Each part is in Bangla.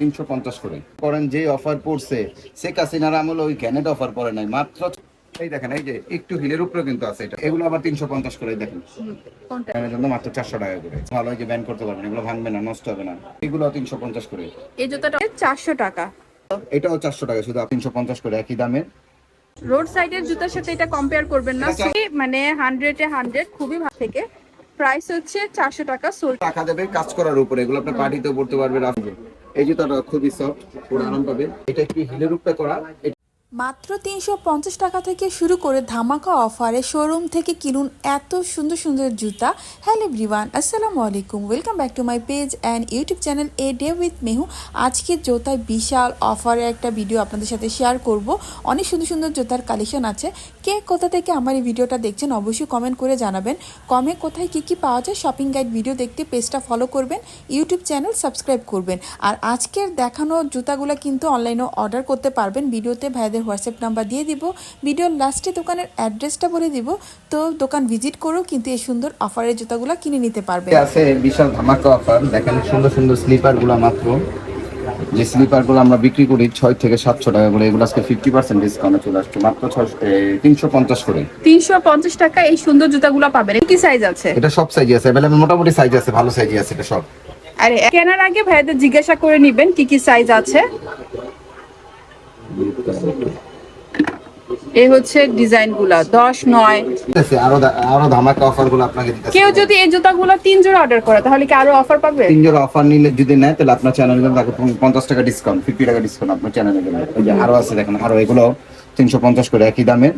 তিনশো পঞ্চাশ করে। করেন যে অফার পড়ছে শেখ হাসিনার আমল ওই ক্যানেট অফার পড়ে নাই মাত্র এই দেখেন এই যে একটু হিলের উপরে কিন্তু আছে এটা। এগুলো আবার তিনশো পঞ্চাশ করে দেখেন। এর জন্য মাত্র চারশো টাকা করে। ভালো যে ব্যান করতে পারবেন এগুলো ভাঙবে না নষ্ট হবে না। এগুলো তিনশো পঞ্চাশ করে। এই জুতাটা চারশো টাকা। এটাও চারশো টাকা শুধু তিনশো পঞ্চাশ করে একই দামে রোড সাইডের জুতার সাথে এটা কম্পেয়ার করবেন না। মানে হান্ড্রেডে হান্ড্রেড খুবই ভালো থেকে। প্রাইস হচ্ছে চারশো টাকা সোল টাকা দেবে কাজ করার উপরে। এগুলো আপনি পার্টিতেও পড়তে পারবেন রাখবে এই জুতাটা খুবই সফট পুরো আরাম পাবে। এটা একটু হিলের উপরে করা? মাত্র তিনশো পঞ্চাশ টাকা থেকে শুরু করে ধামাকা অফারে শোরুম থেকে কিনুন এত সুন্দর সুন্দর জুতা। হ্যালো এভরিওয়ান, আসসালামু আলাইকুম। Welcome back to my page and YouTube channel a day with Mehu আজকে জোতায় বিশাল অফারে একটা ভিডিও আপনাদের সাথে শেয়ার করব। অনেক সুন্দর সুন্দর জুতার কালেকশন আছে। কে কোথা থেকে আমার এই ভিডিওটা দেখছেন অবশ্যই কমেন্ট করে জানাবেন। কমে কোথায় কি কি পাওয়া যায় শপিং গাইড ভিডিও দেখতে পেজটা ফলো করবেন ইউটিউব চ্যানেল সাবস্ক্রাইব করবেন। আর আজকের দেখানো জুতাগুলো কিন্তু অনলাইনেও অর্ডার করতে পারবেন। ভিডিওতে ভাইদের হোয়াটসঅ্যাপ নাম্বার দিয়ে দিব। ভিডিওর লাস্টে দোকানের অ্যাড্রেসটা বলে দিব। তো দোকান ভিজিট করেও কিন্তু এই সুন্দর অফারের জুতাগুলো কিনে নিতে পারবে। আছে বিশাল ধামাকা অফার। দেখেন সুন্দর সুন্দর স্লিপারগুলো মাত্র। যে স্লিপারগুলো আমরা বিক্রি করি ছয় থেকে সাতশো টাকা করে এগুলো আজকে ফিফটি পার্সেন্ট ডিসকাউন্টে চলে আসছে। মাত্র ছয় তিনশো পঞ্চাশ করে। তিনশো পঞ্চাশ টাকা এই সুন্দর জুতাগুলো পাবেন। কি সাইজ আছে? এটা সব সাইজে আছে। অ্যাভেলেবল মোটামুটি সাইজ আছে ভালো সাইজে আছে এটা সব। আরে কেনার আগে ভাইদের জিজ্ঞাসা করে নিবেন কি কি সাইজ আছে। এই হচ্ছে ডিজাইনগুলা দশ নয়। ঠিক আছে আরও আরও ধামাকা অফারগুলো আপনাকে কেউ যদি এই জুতাগুলো তিন জোড়া অর্ডার করে তাহলে কি আরও অফার পাবে? তিন জোড়া অফার নিলে যদি নেয় তাহলে আপনার চ্যানেলে তাকে পঞ্চাশ টাকা ডিসকাউন্ট ফিফটি টাকা ডিসকাউন্ট আপনার চ্যানেলে গেলে ওই যে আরও আছে দেখেন আরও এগুলো তিনশো পঞ্চাশ করে একই দামে।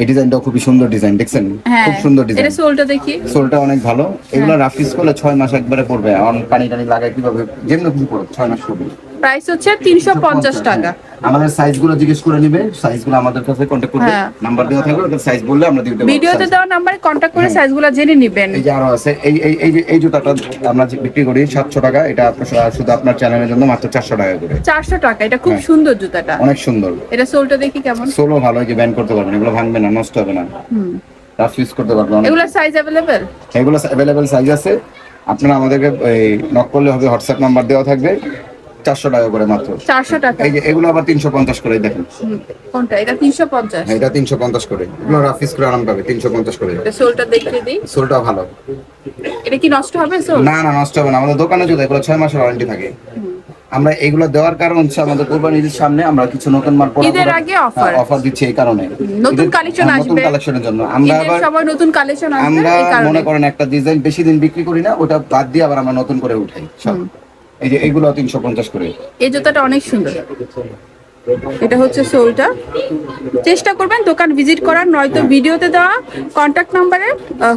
এই ডিজাইনটাও খুবই সুন্দর ডিজাইন দেখছেন? হ্যাঁ। খুব সুন্দর ডিজাইন। এটা সোলটা দেখি। সোলটা অনেক ভালো। এগুলো রাফিস করলে ছয় মাস একবারে পড়বে। অন পানি টানি লাগায় কীভাবে যেমন খুশি পড়বে ছয় মাস পড়বে। প্রাইস হচ্ছে তিনশো পঞ্চাশ টাকা। আমাদের সাইজগুলো জিজ্ঞেস করে নিবে। সাইজগুলো আমাদের কাছে কন্ট্যাক্ট করবে। হ্যাঁ। নাম্বার দেওয়া থাকবে ওদের সাইজ বললে আমরা পারব ভিডিওতে দেওয়া নাম্বারে কন্ট্যাক্ট করে সাইজগুলো জেনে নিবেন। এই যে আরও আছে এই এই এই এই জুতাটা আমরা বিক্রি করি সাতশো টাকা এটা আপনার শুধু আপনার চ্যানেলের জন্য মাত্র চারশো টাকা করে। চারশো টাকা এটা খুব হ্যাঁ। সুন্দর জুতাটা। অনেক সুন্দর। এটা সোলটা দেখি কেমন? সোলো ভালো এই যে ব্যান করতে পারবেন এগুলো ভাঙবে না নষ্ট হবে না। রাফ ইউজ করতে পারবেন এগুলা সাইজ অ্যাভেলেবেল এগুলো অ্যাভেলেবেল সাইজ আছে। আপনারা আমাদেরকে এই নক করলে হবে হোয়াটসঅ্যাপ নাম্বার দেওয়া থাকবে। চারশো টাকা করে মাত্র। চারশো টাকা? এই যে এগুলো আবার তিনশো পঞ্চাশ করে দেখেন। কোনটা? এটা তিনশো পঞ্চাশ? হ্যাঁ, এটা তিনশো পঞ্চাশ করে। এগুলো রাফ ইউজ করে আরাম পাবে তিনশো পঞ্চাশ করে। সোলটা দেখিয়ে দিই। সোলটাও ভালো। এটা কি নষ্ট হবে সোল? না না নষ্ট হবে না। আমাদের দোকানে যদি এগুলো ছয় মাসের ওয়ারেন্টি থাকে। আমরা এগুলো দেওয়ার কারণ হচ্ছে আমাদের কোরবানি ঈদের সামনে আমরা কিছু নতুন মাল ঈদের আগে offer। অফার দিচ্ছি এই কারণে। নতুন collection হ্যাঁ, নতুন কালেকশনের জন্য। আমরা আবার সময় নতুন কালেকশন আসবে আমরা মনে করেন একটা ডিজাইন বেশি দিন বিক্রি করি না ওটা বাদ দিয়ে আবার আমরা নতুন করে উঠাই সব। এই যে এগুলো তিনশো পঞ্চাশ করে। এই জুতাটা অনেক সুন্দর। এটা হচ্ছে সোলটা। চেষ্টা করবেন দোকান ভিজিট করার নয়তো ভিডিওতে দেওয়া কন্ট্যাক্ট নাম্বারে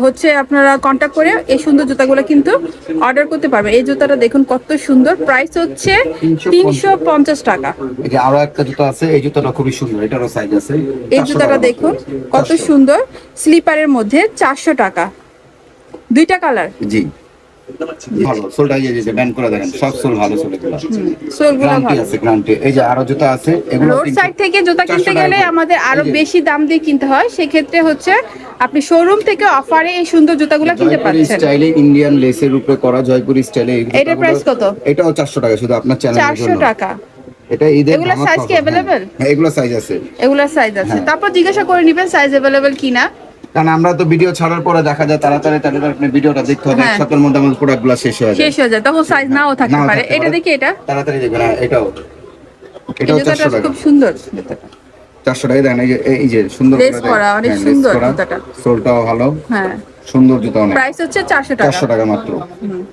হচ্ছে আপনারা কন্ট্যাক্ট করে এই সুন্দর জুতাগুলো কিন্তু অর্ডার করতে পারবেন। এই জুতাটা দেখুন কত সুন্দর। প্রাইস হচ্ছে তিনশো পঞ্চাশ টাকা। আরও একটা জুতো আছে এই জুতোটা খুবই সুন্দর এটারও সাইজ আছে। এই জুতাটা দেখুন কত সুন্দর। স্লিপারের মধ্যে চারশো টাকা। দুইটা কালার জি। ভালো সোলটা এই যে করে দেখেন সব সোল ভালো সোল এগুলো। সোলগুলো ভালো। আছে গ্যারান্টি এই যে আরও জুতো আছে এগুলো রোড সাইড থেকে জুতা কিনতে গেলে আমাদের আরও বেশি দাম দিয়ে কিনতে হয়। সেক্ষেত্রে হচ্ছে আপনি শোরুম থেকে অফারে এই সুন্দর জুতাগুলো কিনতে স্টাইলে ইন্ডিয়ান লেসের উপরে করা জয়পুরি স্টাইলে এটার price কত? এটাও চারশো টাকা শুধু আপনার চ্যানেলের জন্য। টাকা। এটা ঈদের এগুলা size কি available? হ্যাঁ। এগুলো সাইজ আছে। এগুলোর সাইজ আছে। হ্যাঁ। তারপর জিজ্ঞাসা করে নিবেন সাইজ অ্যাভেলেবেল কিনা। কারণ আমরা তো ভিডিও ছাড়ার পরে দেখা যায় তাড়াতাড়ি তাড়াতাড়ি আপনি ভিডিওটা দেখতে হবে হ্যাঁ। এক সপ্তাহের মধ্যে আমাদের প্রোডাক্টগুলো শেষ হয়ে যায়। শেষ হয়ে যায় তখন সাইজ নাও থাকতে পারে। এটা দেখি এটা। তাড়াতাড়ি দেখবেন হ্যাঁ, এটাও। এটাও জুতাটা চারশো টাকা। খুব সুন্দর। চারশো টাকা দেখেন এই যে সুন্দর Lace করে অনেক হ্যাঁ, সুন্দর। সোলটাও ভালো। হ্যাঁ। সুন্দর জুতা অনেক। প্রাইস হচ্ছে চারশো টাকা। চারশো টাকা মাত্র।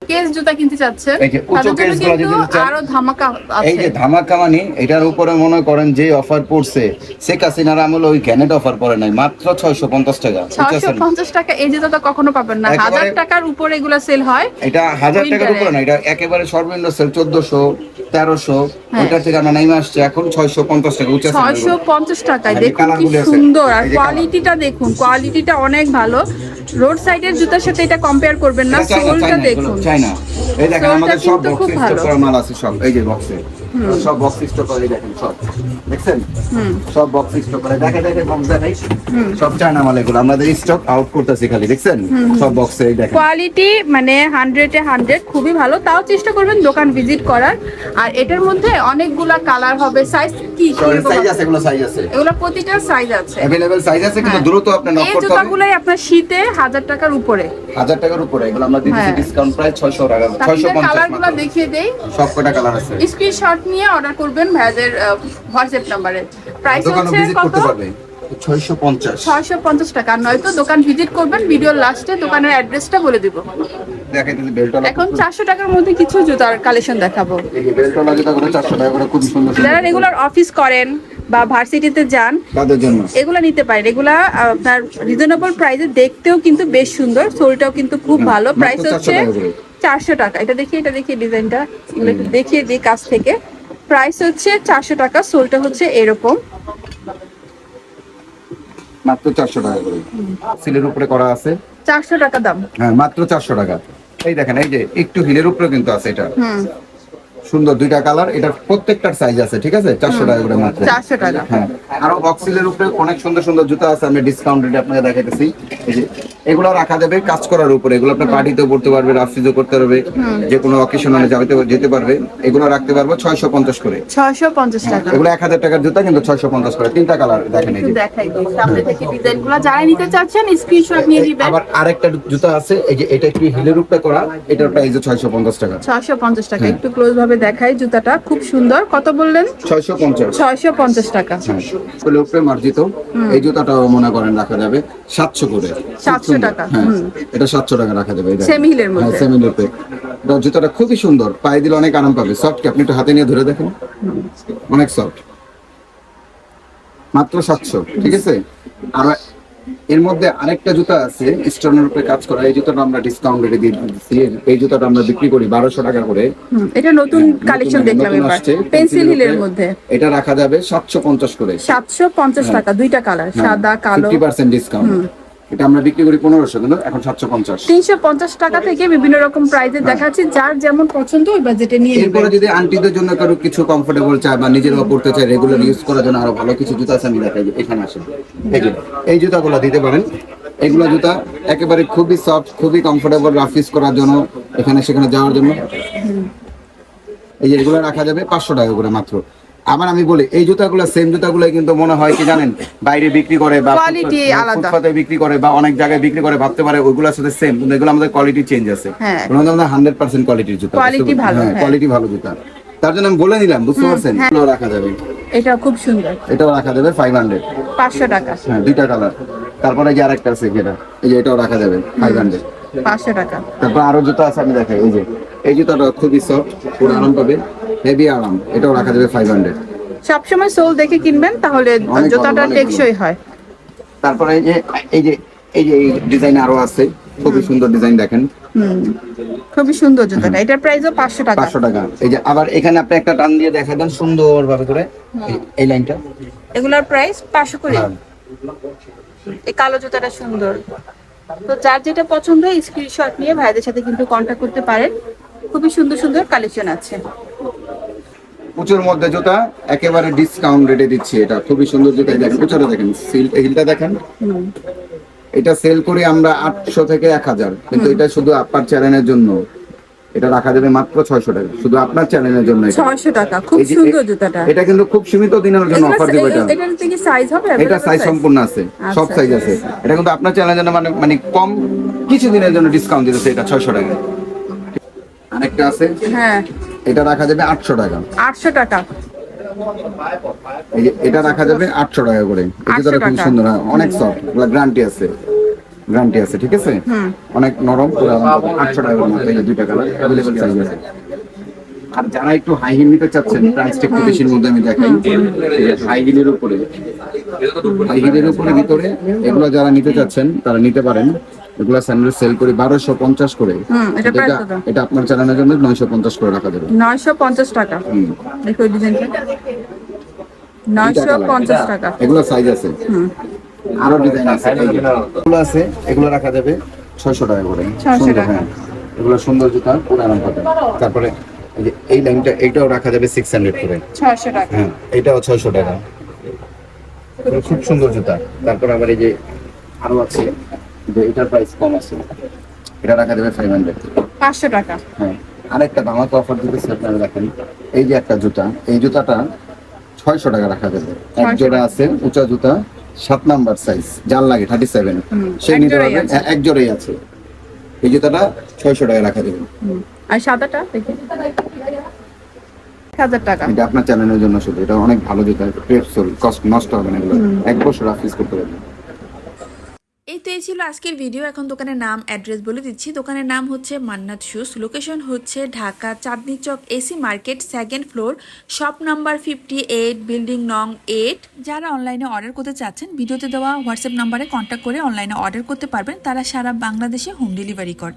কেস জুতা কিনতে চাচ্ছেন? এই যে উঁচু জন্য কেসগুলো যদি আরও ধামাকা এই যে ধামাকা মানি এটার উপরে মনে করেন যে অফার পড়ছে শেখ হাসিনার আমলে ওই গ্যানেট অফার পড়ে নাই মাত্র ছয়শো পঞ্চাশ টাকা। ছশো বুঝছেন? পঞ্চাশ টাকা এই জুতা কখনো পাবেন না। একেবারে- হাজার টাকার উপরে এগুলো সেল হয় এটা হাজার টাকার উপরে না এটা একেবারে সর্বনিম্ন সেল চোদ্দশো তেরোশো হ্যাঁ। ওইটার থেকে আমরা নাইমে আসছে এখন ছয়শো পঞ্চাশ টাকা উঁচা ছয়শো পঞ্চাশ টাকায়। হ্যাঁ, দেখুন কি সুন্দর। আর কোয়ালিটিটা দেখুন কোয়ালিটিটা অনেক ভালো। রোড সাইডের জুতার সাথে এটা কম্পেয়ার করবেন না সোলটা দেখুন। চায়না। এই দেখেন আমাদের সব বক্সে স্টক। করা মাল আছে সব এই যে বক্সে সব বক্স করে দেখেন সব। দেখছেন? সব বক্স করে দেখে দেখে বক্স দেখাই। সব চায়না মাল এগুলো আমাদের স্টক আউট করতেছি খালি দেখছেন? সব বক্সে দেখেন। কোয়ালিটি মানে হান্ড্রেডে হান্ড্রেড খুবই ভালো। তাও চেষ্টা করবেন দোকান ভিজিট করার। আর এটার মধ্যে অনেকগুলা কালার হবে। সাইজ কি? সাইজ আছে? এগুলো সাইজ আছে। এগুলো প্রতিটার সাইজ আছে। সাইজ আছে কিন্তু হ্যাঁ। দ্রুত আপনি নক করতে হবে। জুতাগুলাই আপনার শীতে হাজার টাকার উপরে। হাজার টাকার উপরে এগুলো আমরা দিচ্ছি হ্যাঁ। ডিসকাউন্ট প্রায় ছয়শো টাকা ছয়শো তাহলে পঞ্চাশ কালারগুলো দেখিয়ে দেই। কালার আছে। স্ক্রিনশট নিয়ে অর্ডার করবেন ভাইয়াদের হোয়াটসঅ্যাপ নাম্বারে প্রাইস হচ্ছে কত? টাকা। নয়তো দোকান ভিজিট করবেন ভিডিওর লাস্টে দোকানের অ্যাড্রেসটা বলে দিব। এখন চারশো টাকার মধ্যে কিছু জুতার কালেকশন দেখাবো। যারা রেগুলার অফিস করেন বা ভার্সিটিতে যান তাদের জন্য। এগুলা নিতে পারেন। এগুলা আপনার রিজনেবল প্রাইসে দেখতেও কিন্তু বেশ সুন্দর সোলটাও কিন্তু খুব ভালো। প্রাইস হচ্ছে। চারশো টাকা। এটা দেখি এটা দেখি ডিজাইনটা এগুলো একটু দেখিয়ে দিই কাছ থেকে। প্রাইস হচ্ছে চারশো টাকা সোলটা হচ্ছে এরকম। মাত্র চারশো টাকা করে। সিলের উপরে করা আছে। চারশো টাকা দাম। হ্যাঁ মাত্র চারশো টাকা। এই দেখেন এই যে একটু হিলের উপরে কিন্তু আছে এটা। সুন্দর দুইটা কালার এটা প্রত্যেকটার সাইজ আছে ঠিক আছে? চারশো টাকা করে মাত্র। চারশো টাকা। হ্যাঁ। আরও বক্সিলের উপরে অনেক সুন্দর সুন্দর জুতা আছে আমি ডিসকাউন্ট রেটে আপনাকে দেখাইতেছি। এগুলো রাখা যাবে কাজ করার উপরে। এগুলো আপনি পার্টিতেও পড়তে পারবে রাফিজও করতে পারবে যে কোনো অকেশনে যাবে যেতে পারবে। এগুলো রাখতে পারব ছয়শো পঞ্চাশ করে। ছয়শো পঞ্চাশ টাকা। এগুলো এক হাজার টাকার জুতা কিন্তু ছয়শো পঞ্চাশ করে। তিনটা কালার দেখেন দেখাই যারা নিতে চাচ্ছেন স্ক্রিনশট নিয়ে দিবেন আবার আরেকটা জুতা আছে এই যে এটা একটু হিলের উপরে করা এটার প্রাইস ছয়শো পঞ্চাশ টাকা। ছয়শো পঞ্চাশ টাকা হ্যাঁ। একটু ক্লোজ ভাবে দেখাই জুতাটা খুব সুন্দর। কত বললেন? ছয়শো পঞ্চাশ। ছয়শো পঞ্চাশ টাকা। হ্যাঁ উপরে মার্জিত। এই জুতাটাও মনে করেন রাখা যাবে সাতশো করে। খুব 700 সুন্দর। টাকা, হ্যাঁ এটা সাতশো টাকা রাখা যাবে মধ্যে। হ্যাঁ সেমি হিলের জুতাটা খুবই সুন্দর। পায়ে দিলে অনেক আরাম পাবে। সফট কি? আপনি একটু হাতে নিয়ে ধরে দেখেন। অনেক সফট মাত্র সাতশো ঠিক আছে? আর এর মধ্যে আরেকটা জুতা আছে স্টোনের উপরে কাজ করা এই জুতাটা আমরা ডিসকাউন্ট রেটে দিয়ে দিচ্ছি। এই জুতাটা আমরা বিক্রি করি বারোশো টাকা করে। এটা নতুন কালেকশন দেখলাম এবার। পেন্সিল হিলের মধ্যে। এটা রাখা যাবে সাতশো পঞ্চাশ করে। সাতশো পঞ্চাশ টাকা দুইটা কালার সাদা কালো। ফিফটি পার্সেন্ট ডিসকাউন্ট এটা আমরা বিক্রি করি পনেরোশো কিন্তু এখন সাতশো পঞ্চাশ। তিনশো পঞ্চাশ টাকা থেকে বিভিন্ন রকম প্রাইজে দেখাচ্ছি যার যেমন পছন্দ ওই বাজেটে নিয়ে এরপরে যদি আন্টিদের জন্য কারও কিছু কমফোর্টেবল চায় বা নিজেরাও পড়তে চায় রেগুলার ইউজ করার জন্য আরও ভালো কিছু জুতা আছে আমি দেখাই এখানে আসেন। এই এই জুতাগুলো দিতে পারেন। এগুলো জুতা একেবারে খুবই সফট খুবই কমফোর্টেবল রাফ ইউজ করার জন্য এখানে সেখানে যাওয়ার জন্য। এই যে এগুলো রাখা যাবে পাঁচশো টাকা করে মাত্র। আবার আমি বলি এই জুতাগুলো সেম জুতাগুলো কিন্তু মনে হয় কি জানেন বাইরে বিক্রি করে বা ফুটপাত- আলাদা। বিক্রি করে বা অনেক জায়গায় বিক্রি করে ভাবতে পারে ওইগুলোর সাথে সেম কিন্তু এগুলো আমাদের কোয়ালিটি চেঞ্জ আছে। হ্যাঁ। আমাদের হান্ড্রেড পার্সেন্ট কোয়ালিটির জুতা Quality ভালো, হ্যাঁ। কোয়ালিটি ভালো জুতা। তার জন্য আমি বলে দিলাম বুঝতে পারছেন? এগুলো রাখা যাবে। এটা খুব সুন্দর। এটাও রাখা যাবে ফাইভ হান্ড্রেড পাঁচশো টাকা। হ্যাঁ দুইটা কালার তারপরে যে আরেকটা আছে যেটা এই যে এটাও রাখা যাবে ফাইভ হান্ড্রেড পাঁচশো টাকা। তারপর আরও জুতা আছে আমি দেখাই এই যে। এই জুতাটা খুবই সফট পুরো আরাম পাবে। হেভি আরাম এটাও রাখা যাবে ফাইভ হান্ড্রেড সবসময় সোল দেখে কিনবেন তাহলে জুতাটা টেকসই হয়। তারপরে এই যে এই যে এই যে ডিজাইন আরও আছে খুবই সুন্দর ডিজাইন দেখেন। খুবই সুন্দর জুতাটা এটার প্রাইসও পাঁচশো টাকা। পাঁচশো টাকা। এই যে আবার এখানে আপনি একটা টান দিয়ে দেখা দেন সুন্দর ভাবে করে এই- লাইনটা। এগুলার প্রাইস পাঁচশো করে হ্যাঁ। এই কালো জুতাটা সুন্দর। তো যার যেটা পছন্দ স্ক্রিনশট নিয়ে ভাইদের সাথে কিন্তু কন্ট্যাক্ট করতে পারেন। খুবই সুন্দর সুন্দর কালেকশন আছে। প্রচুর মধ্যে জুতা একেবারে ডিসকাউন্ট রেটে দিচ্ছি এটা। খুবই সুন্দর জুতা দেখেন প্রচুর দেখেন হিলটা দেখেন। এটা সেল করি আমরা আটশো থেকে এক হাজার কিন্তু এটা শুধু আপনার চ্যানেলের জন্য। এটা রাখা যাবে মাত্র ছয়শো টাকা শুধু আপনার চ্যানেলের জন্য এটা। ছয়শো টাকা খুব সুন্দর জুতাটা। এটা কিন্তু খুব সীমিত দিনের জন্য অফার দিব এটা। এটার থেকে সাইজ হবে? এটা সাইজ সম্পূর্ণ আছে সব আচ্ছা, সাইজ আছে। এটা কিন্তু আপনার চ্যানেলের জন্য মানে মানে কম কিছু দিনের জন্য ডিসকাউন্ট দিতেছে এটা ছয়শো টাকা। আরেকটা আছে। হ্যাঁ। এটা রাখা যাবে আটশো টাকা। আটশো টাকা। এটা রাখা যাবে আটশো টাকা করে। 800 খুব সুন্দর হ্যাঁ, অনেক সফট গ্যারান্টি আছে। গ্যারান্টি আছে ঠিক আছে? অনেক নরম আটশো টাকা করে মাত্র এই দুইটা কালার অ্যাভেলেবল সাইজ আছে আর যারা একটু হাই হিল নিতে চাচ্ছেন প্রাইসটা একটু বেশির মধ্যে আমি দেখাই। হাই হিলের উপরে। হাই হিলের উপরে ভিতরে এগুলো যারা নিতে চাচ্ছেন তারা নিতে পারেন। এগুলো স্যান্ডেল সেল করি বারোশো পঞ্চাশ করে। হুম, এটা আপনার চ্যানেলের জন্য নয়শো পঞ্চাশ করে রাখা যাবে। নয়শো পঞ্চাশ টাকা। দেখো ডিজাইনটা নয়শো। পঞ্চাশ টাকা। এগুলো সাইজ আছে। আরও ডিজাইন আছে। এগুলো আছে এগুলো রাখা যাবে ছয়শো টাকা করে। 600 টাকা। হ্যাঁ। এগুলো সুন্দর জুতা পুরো আরাম পাবেন তারপরে এই লাইনটা এইটাও রাখা যাবে সিক্স হান্ড্রেড করে। ছয়শো টাকা। হ্যাঁ এটাও ছয়শো টাকা। খুব সুন্দর জুতা। তারপর আবার এই যে আরও আছে। যে এটার প্রাইস কম আছে। এটা রাখা যাবে ফাইভ হান্ড্রেড পাঁচশো টাকা। হ্যাঁ আরেকটা ধামাকা অফার দিতেছে আপনারা দেখেন। এই যে একটা জুতা এই জুতাটা ছয়শো টাকা রাখা যাবে। এক 600 জোড়া আছে উঁচা জুতা সাত নাম্বার সাইজ যার লাগে থার্টি সেভেন সে নিতে পারবেন। এক জোড়াই আছে। এই জুতাটা ছয়শো টাকা রাখা যাবে। আর সাদাটা হাজার টাকা। এটা আপনার চ্যানেলের জন্য শুধু। এটা অনেক ভালো জুতা কষ্ট নষ্ট হবে না এগুলো। এক বছর করতে পারবেন। এই তো এই ছিল আজকের ভিডিও এখন দোকানের নাম অ্যাড্রেস বলে দিচ্ছি। দোকানের নাম হচ্ছে মান্নাত শুস লোকেশন হচ্ছে Dhaka Chandni Chowk AC market second floor shop number fifty eight building নং এইট যারা অনলাইনে অর্ডার করতে চাচ্ছেন ভিডিওতে দেওয়া হোয়াটসঅ্যাপ নাম্বারে কন্ট্যাক্ট করে অনলাইনে অর্ডার করতে পারবেন। তারা সারা বাংলাদেশে হোম ডেলিভারি করে।